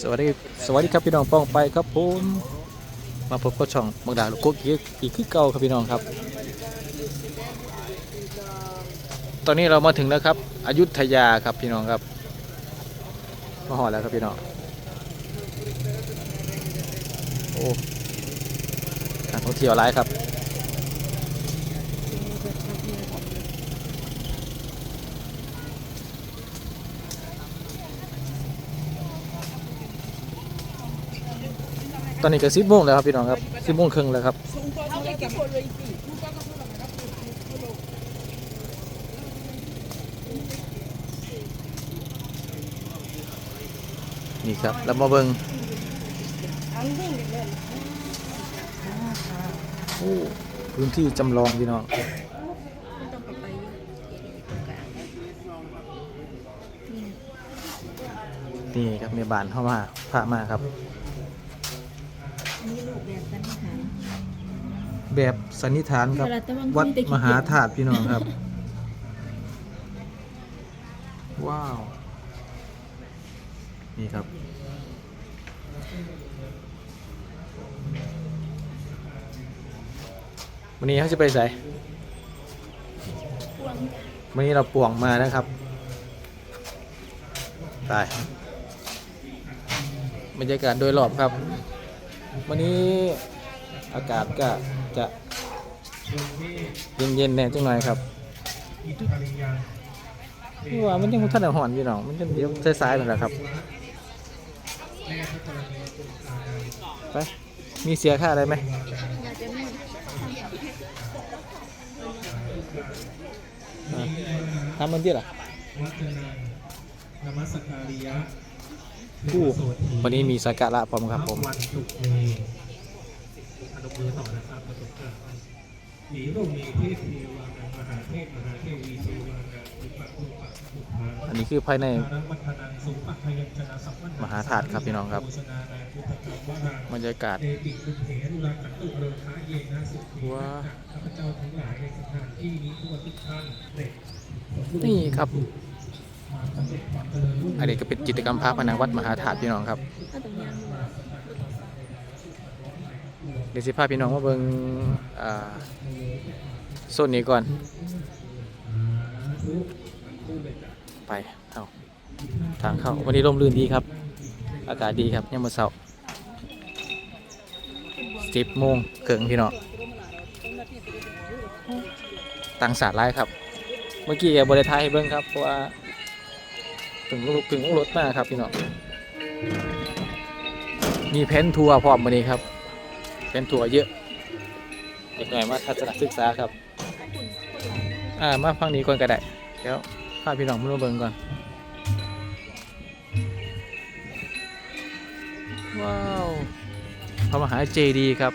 สวัสดีสวัสดีครับพี่น้องป้องไปครับผมมาพบกับช่องบังดาลูกกุ๊กอีกอีกคือเก่าครับพี่น้องครับ ตอนนี้เรามาถึงแล้วครับอยุธยาครับพี่น้องครับมาหอดแล้วครับพี่น้องโอ้นักท่องเที่ยวหลายครับ ตอนนี้ก็สิบโมงแล้วครับพี่น้องครับสิบโมงครึ่งแล้วครับนี่ครับแล้วมาเบิงโอ้พื้นที่จำลองพี่น้องนี่ครับในบ้านเข้ามาพามาครับ แบบสันนิษฐานครับ วัดมหาธาตุพี่น้องครับ ว้าว นี่ครับ วันนี้เขาจะไปใส่วันนี้เราป่วงมานะครับ ตายบรรยากาศโดยรอบครับ วันนี้ อากาศก็จะเย็นๆแน่จังหน่อยครับนี่ว่ามันยังท่านหอนอยู่เนาะมันจะเดี๋ยวสายๆเหมือนกันครับไปมีเสียค่าอะไรไหมอะทำมันที่หรอนมัสการิยะผู้วันนี้มีสักการะพร้อมครับผมวั นสุเมอนุมือต่อนะครับประสบการณ์มีโลกมีเทพเทวานังมหาเทพมหาเทวีเทวานังอุปอุปอุปาอันนี้คือภายในทานังวัฒนังสุปะพยัญชนะสัมปันมหาธาตุครับพี่น้องครับโฆษณานาพุทธกรรมวารังบรรยากาศเตติคุณเถรุราคันตุโรคาเยนะสุขีว้าข้าพเจ้าทั้งหลายในสถานที่นี้ทั่วทุกท่านเด็กนี่ครับสำเร็จความเจริญรุ่งอันนี้ก็เป็นจิตรกรรมพระผนังวัดมหาธาตุพี่น้องครับ เดี๋ยวสิพาพี่น้องมาเบิ่งอ่าโซนนี้ก่อน ไปเอาทางเข้า วันนี้ร่มรื่นดีครับ อากาศดีครับยังมาเสาร์สิบโมงเกิงพี่น้องตังสาดไล่ครับ เมื่อกี้แกบริทายให้เบิ่งครับ เพราะว่า ถึงถึงรถมาครับพี่น้องมีเพนทัวร์พร้อมวันนี้ครับ เพนทัวเยอะเด็กหน่อยมาทัศนศึกษาครับ อ่ามาฟังนี้ก่อนก็ได้เดี๋ยวพาพี่น้องมาดูเบิ่งก่อน ว้าวพระมหาเจดีย์ครับ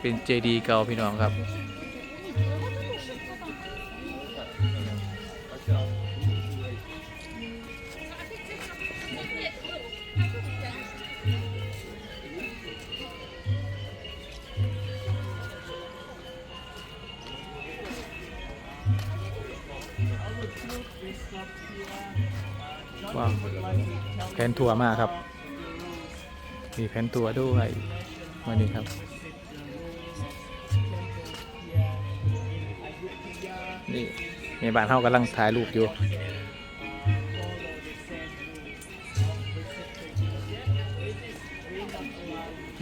เป็นเจดีย์เก่าพี่น้องครับ ว้าวแผนทัวร์มากครับ มีแผนทัวร์ด้วยวันนี้ครับ นี่ในบ้านเขากำลังถ่ายรูปอยู่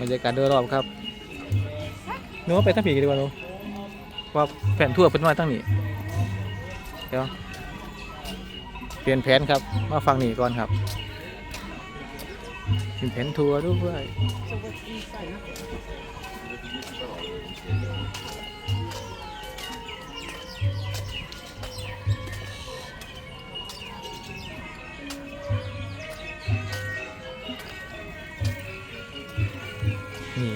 บรรยากาศโดยรอบครับหนูว่าไปตั้งผีกันดีกว่าหนูว่าแผนทั่วเป็นมาตั้งนี้เดี๋ยว ลี่ยนแผนครับ มาฟังนี่ก่อนครับเป็นแผนทัวร์ด้วยนี่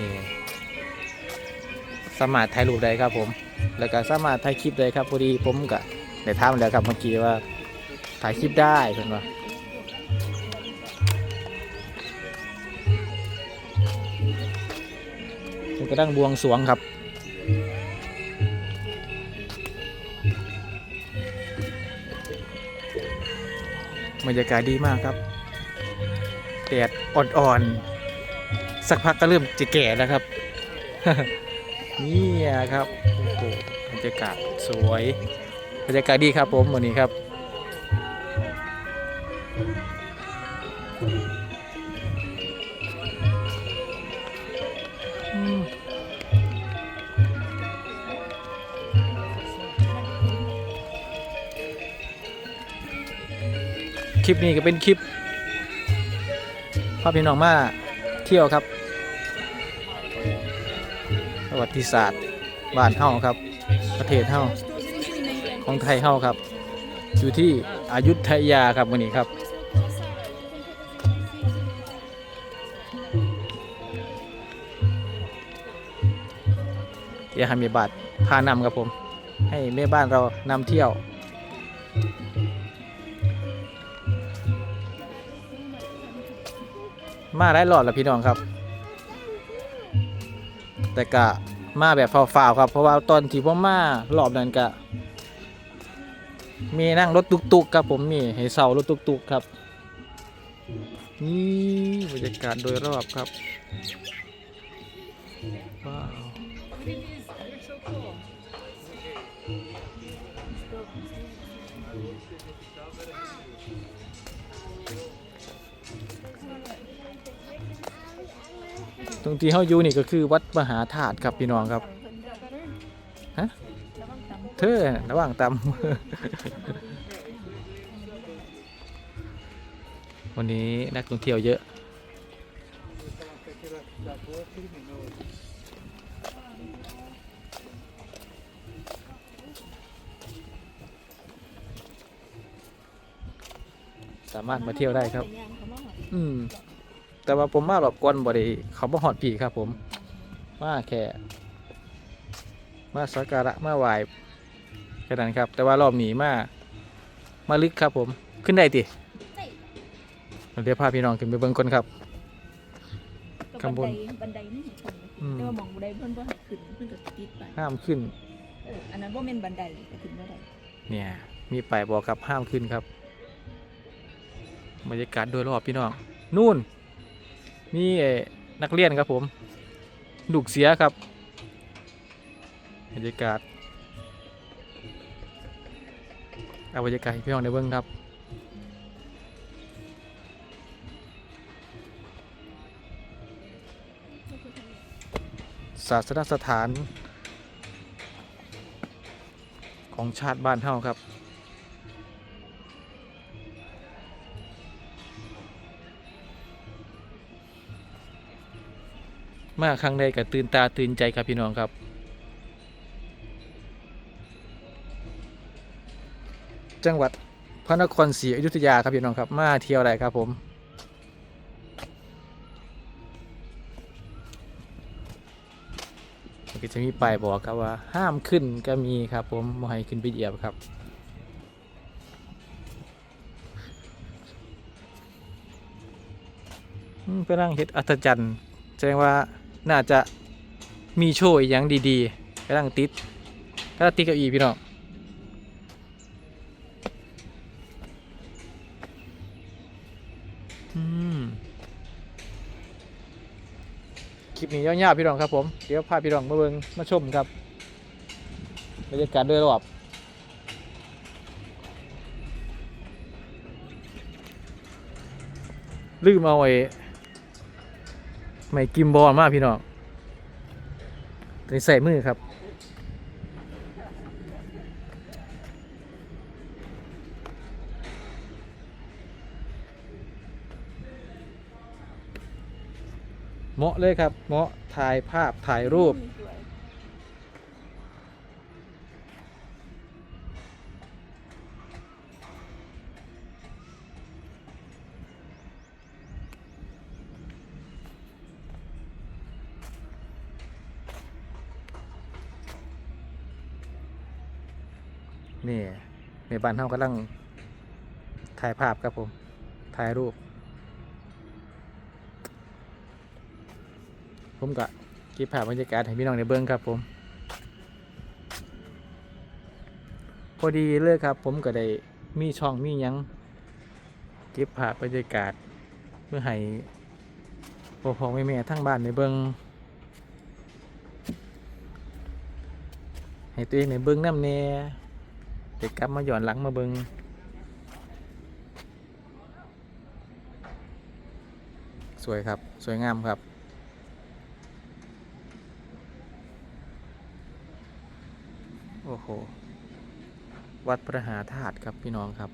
สามารถถ่ายรูปได้ครับผม แล้วก็สามารถถ่ายคลิปได้ครับพอดีผมก็ได้ทำแล้วครับเมื่อกี้ว่า ถ่ายคลิปได้เห็นปะผมก็ดังบวงสรวงครับบรรยากาศดีมากครับแดดอ่อนๆ สักพักก็เริ่มจะแก่แล้วครับ นี่ครับโอ้โหบรรยากาศสวย บรรยากาศดีครับผมวันนี้ครับ คลิปนี้ก็เป็นคลิปพาพี่น้องมาเที่ยวครับ ประวัติศาสตร์บ้านเฮาครับ ประเทศเฮาของไทยเฮาครับ อยู่ที่อายุธยาครับวันนี้ครับ อย่าให้มีบัตรพานำครับผม ให้แม่บ้านเรานำเที่ยว มาได้หลอดแล้วพี่น้องครับ แต่กะมาแบบฟาวๆครับ เพราะว่าตอนที่ผมมารอบนั้นกะ มีนั่งรถตุกๆครับผมมีให้เสารถตุกๆครับนี่บรรยากาศโดยรอบครับ ว้าว ตรงที่เฮาอยู่นี่ก็คือวัดมหาธาตุครับพี่น้องครับ ฮะ เธอนระหว่างตำ วันนี้นักท่องเที่ยวเยอะ สามารถมาเที่ยวได้ครับ อืม แต่ว่าผมมาหลบกวนบ่ได้เขาบ่หอดผีครับผมมาแค่มาสักการะมาไหว้แค่นั้นครับ แต่ว่ารอบหนีมามาลึกครับผมขึ้นได้ติเดี๋ยวพาพี่น้องขึ้นไปเบิ่งก่อนครับ ข้างบน บันไดนี่ผมอืมแต่ว่าหมองบันไดเพิ่นบ่ให้ขึ้นเพิ่นก็ติดไปห้ามขึ้น เอออันนั้นบ่แม่นบันไดก็ขึ้นบ่ได้เนี่ย มีป้ายบอกครับห้ามขึ้นครับ บรรยากาศโดยรอบพี่น้อง นู่น นี่นักเรียนครับผมลูกเสียครับบรรยากาศเอาบรรยากาศพี่น้องได้เบิ่งครับศาสนสถานของชาติบ้านเฮาครับ มาครั้งใดก็ตื่นตาตื่นใจครับพี่น้องครับ จังหวัดพระนครศรีอยุธยาครับพี่น้องครับ มาเที่ยวอะได้ครับผมก็จะมีป้ายบอกครับว่าห้ามขึ้นก็มีครับผมไม่ให้ขึ้นไปเหยียบครับอืมเป็นร่งเห็ดอัศจรรย์แสดงว่า น่าจะมีโชว์อย่างดีๆกำลังติดกำลังติดเกับอีพี่น้องคลิปนี้ยาวๆพี่น้องครับผม เดี๋ยวพาพี่น้องมาเบิงมาชมครับบรรยากาศโดยรอบลืมเอาไว้ ไม่กิมบอลมากพี่น้องตัวนี้ใส่มือครับ เหมาะเลยครับ เหมาะถ่ายภาพถ่ายรูป นี่แม่บ้านเฮากำลังถ่ายภาพครับผม ถ่ายรูป ผมก็เกิบภาพบรรยากาศให้พี่น้องในเบื้องครับผม พอดีเลือกครับ ผมก็ได้มีช่องมียังกิบภาพบรรยากาศเพื่อให้พ่อพอแม่แม่ทั้งบ้านในเบื้องให้ตัวเองในเบื้องน้ำเน่ เด็กกลับมาหย่อนหลังมาเบิงสวยครับ สวยงามครับ โอ้โห วัดพระหาธาตุครับพี่น้องครับ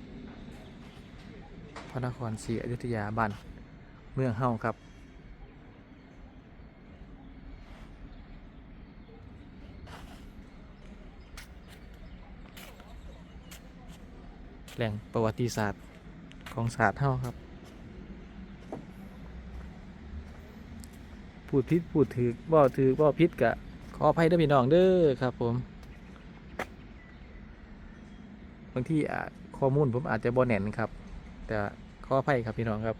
พระนครศรีอยุธยาบ้านเมืองเฮาครับ แหล่งประวัติศาสตร์ของศาสตร์เฮาครับ พูดพิษพูดถือบ่ถือบ่พิษกะขออภัยด้อพี่น้องเด้อครับผม บางที่ข้อมูลผมอาจจะบ่แน่นครับ แต่ขออภัยครับพี่น้องครับ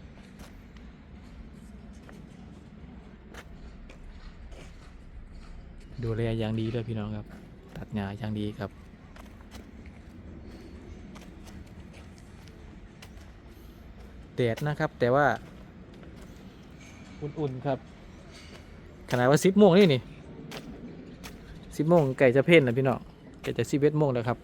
ดูแลอย่างดีเลยพี่น้องครับ ตัดหญ้าอย่างดีครับ แดดนะครับ แต่ว่า อุ่นๆครับ ขนาดว่าสิบโมงนี่นี่สิบโมงไก่จะเพ่นนะพี่น้องไก่จะสิบเอ็ดโมงแล้วครับ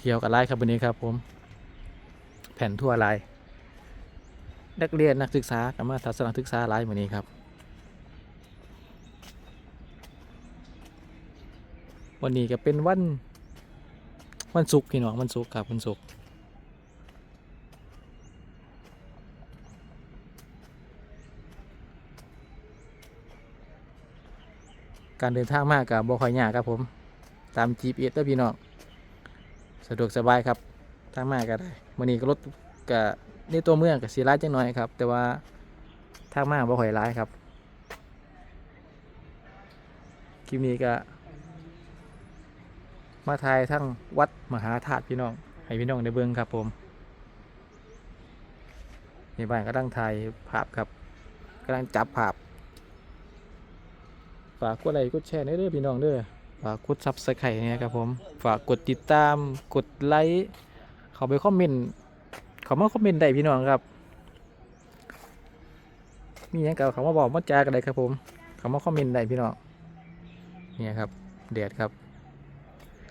เที่ยวกับไล่ครับวันนี้ครับ ผม แผ่นทั่วไลายนักเรียนนักศึกษากับมาทัศนศึกษาไลายวันนี้ครับ วันนี้ก็เป็นวันวันศุกร์พี่น้องวันศุกร์ครับวันศุกร์การเดินทางมากกับบ่ค่อยยากครับผม ตาม GPS เด้อพี่น้อง สะดวกสบายครับทางมาก็ได้มื่อนี้ก็รถกับในตัวเมืองกับสีร้ายจังหน่อยครับ แต่ว่าทางมาบ่ค่อยร้ายครับคลิปนี้ก็มาถ่ายทั้งวัดมหาธาตุพี่น้อง ให้พี่น้องได้เบิ่งครับผมในบ้านก็ตั้งถ่ายภาพครับกำลังจับภาพฝากกดไลค์กดแชร์ด้วยเด้อพี่น้องเด้อ ฝากกดซับสไครต์เนี่ยครับผม ฝากกดติดตาม กดไลค์ เขาไปคอมเมนต์ เขามาคอมเมนต์ได้พี่น้องครับ มีอย่างเก่าเขามาบอกมาจากอะไรครับผม เขามาคอมเมนต์ได้พี่น้อง เนี่ยครับแดดครับ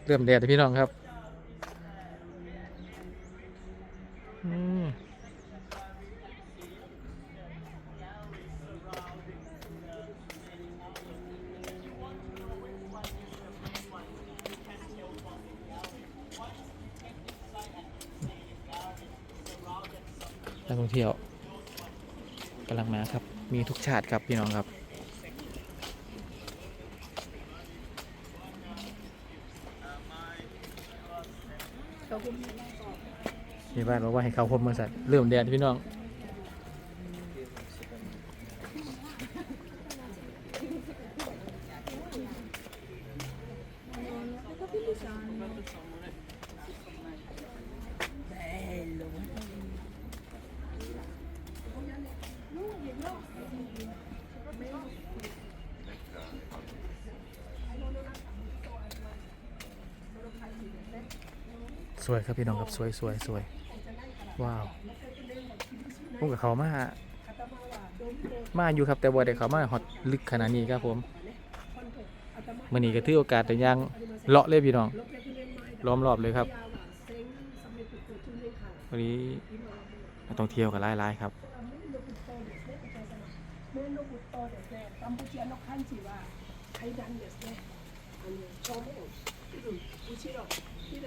เริ่มแดดพี่น้องครับอืมนักท่องเที่ยว กำลังมาครับ มีทุกชาติครับพี่น้องครับเขาคุมมีบ้านบอกว่าให้เขาพมมาสัตว์เริ่มแดดพี่น้อง ส วยครับพี่น้องครับสวยสวยสวยว้าวผมกับเขามามาอยู่ครับแต่บ่ได้เขามาฮอตลึกขนาดนี้ครับผมมันนี้ก็ถือโอกาสแต่ยังเลาะเลยพี่น้องล้อมรอบเลยครับวันนี้นักท่องเที่ยวกันหลายๆครับ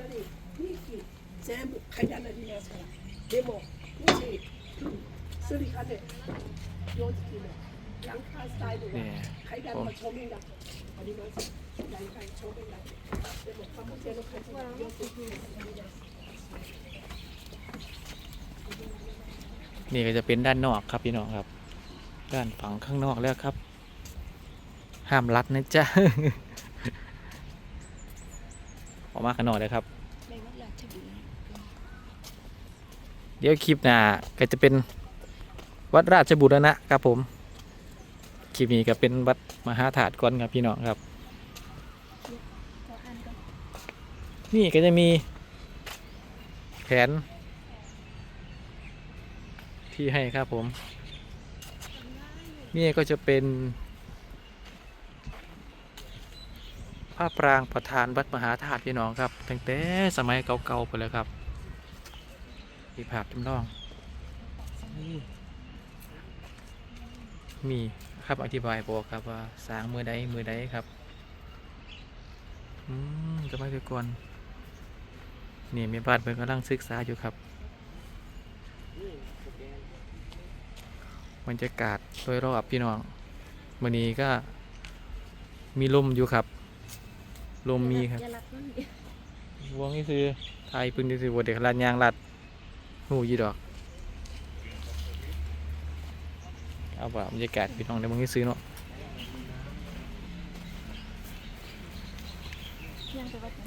メンロブットですね、カンボジアの漢字は階段ですね。あの正面、後ろ、左、右、全部階段になりますから。でも、もし、すり金、両利きの、 หลังคาสไตล์ดู นี่ ใครดันมาชมเองดังอันนี้มันใหญ่ใครชมเองดังเดี๋ยวบอกกัมพูชาเราใครจะเยอะสุด นี่ก็จะเป็นด้านนอกครับพี่น้องครับ ด้านฝั่งข้างนอกแล้วครับ ห้ามรัดนะจ๊ะ ออกมาข้างนอกเลยครับ เดี๋ยวคลิปหน้าก็จะเป็นวัดราชบุรณะครับผม คลิปนี้ก็เป็นวัดมหาถาดก่อนครับพี่น้องครับ นี่ก็จะมีแผน ที่ให้ครับผม นี่ก็จะเป็นพระปรางประธานวัดมหาธาตุพี่น้องครับตั้งแต่สมัยเก่าๆไปแล้วครับ มีภาพจำลอง มีครับอธิบายบอกครับว่าสร้างมือใดมือใดครับ อืมจะไม่ไปก่อนนี่มีบ้านเพิ่นกำลังศึกษาอยู่ครับบรรยากาศโดยรอบพี่น้องวันนี้ก็มีลมอยู่ครับ ลมมีครับอย่ารับมันวงนี่คือไทยพึ่งนี่คือวัเด็กลานยางลัด หูยี่ดอก เอาว่าบรรยากาศพี่น้องในเมืองนี่ซื้อเนาะไปกัน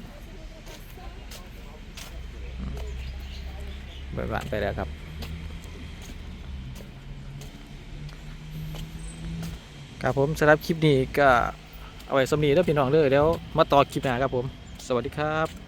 เบิดบ้านไปแล้วครับ ครับผมสำหรับคลิปนี้ก็เอาไว้สำนีแล้วพี่น้องเด้อเดี๋ยวมาต่อคลิปหน้าครับผม สวัสดีครับ